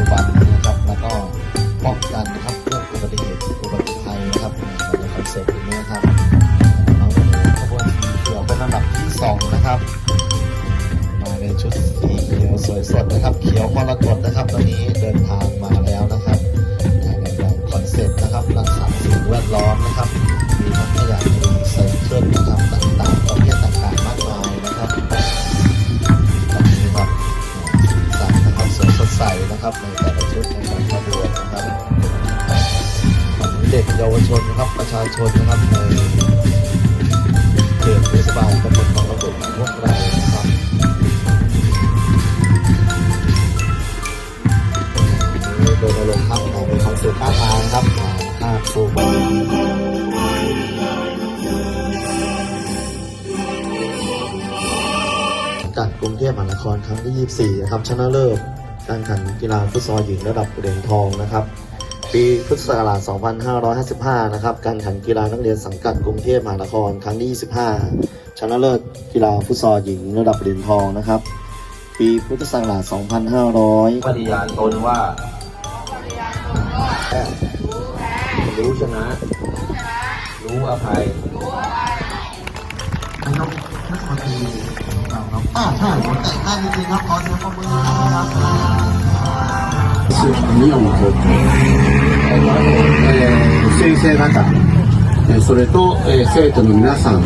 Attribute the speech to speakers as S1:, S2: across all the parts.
S1: จุบันนะครับ แล้วก็ป้องกันนะครับเรื่องอุบัติเหตุอุบัติภัยนะครับในคอนเซ็ปต์นี้นะครับน้องขบวนสีเขียวเป็นลำดับที่สองนะครับ มาในชุดสีเขียวสวยสดนะครับ เขียวมรกตนะครับตอนนี้เดินทางมาแล้วนะครับในคอนเซ็ปต์นะครับ นะครับในแต่ละชุดในการขบวนนะครับของเด็กเยาวชนนะครับประชาชนนะครับในเขตเทศบาลตำบลบางระบุพวกเรานะครับโดยลงครับออกเป็นคอนเสิร์ตท่าทางครับท่าฟูจากกรุงเทพมหานครครั้งที่ 24 นะครับ ชนะเลิศ การแข่งขันกีฬาฟุตซอลหญิงระดับเหรียญทองนะครับ ปีพุทธศักราช 2555 นะครับ การแข่งขันกีฬานักเรียนสังกัดกรุงเทพมหานครครั้งที่ 25 ชนะเลิศกีฬาฟุตซอลหญิงระดับเหรียญทองนะครับ ปีพุทธศักราช 2500
S2: ปฏิญาณตนว่ารู้ชนะ รู้อภัย
S1: นายกเทศมนตรีของ เราครับอ่าใช่ผมแต่งหน้าจริงๆครับขอเสียงปรบมือนะครับ
S3: 宮本、えー先生方、えーそれと、えー生徒の皆さん、
S4: ต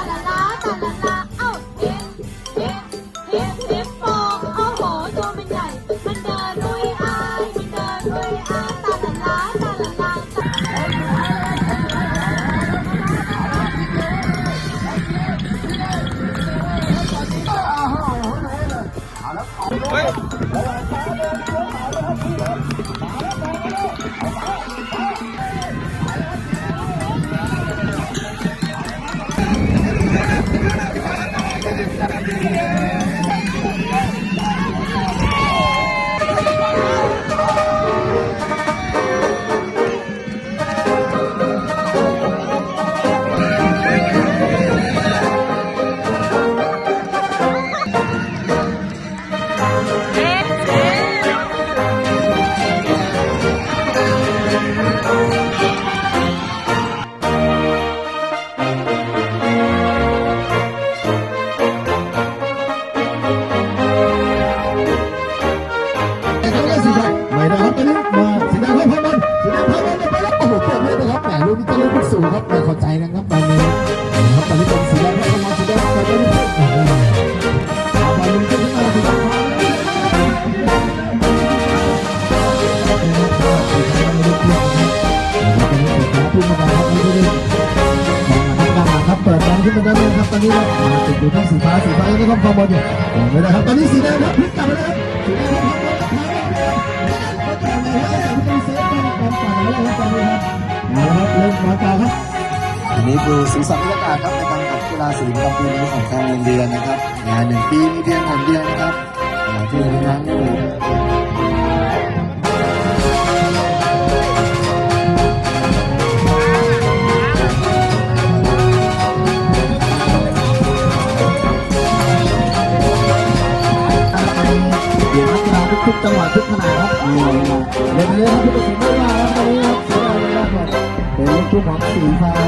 S4: าลาล
S5: ไใจนะครับตอนนี้นะครับตอนนี้เป็นสีแดงให้พันมันสีแดงไปแล้วนี่โอ้โหเอาบอลลูนขึ้นมาสีแดงพันครับเปิดบอลขึ้นมาได้เลยครับตอนนี้มาติดอยู่ที่สีฟ้าสีฟ้าแล้วก็คอมบอลอยู่ไม่ได้ครับตอนนี้สีแดงครับพลิกกลับมาแล้วสีแดงครับ
S1: อั อันนี้คือสีสันบรรยากาศครับในการแข่งขันกีฬาสีประปีนี้ของทางโรงเรียนนะครับงานหนึ่งปีมีเพียงหนเดียวนะครับอ่าที่มีครั้งทุกจังหวะทุกขนาดครับเล่นเลยครับทุกคนไม่ว่างครับตอนนี้ครับเป็นลูกทุ่งของสีฟ้า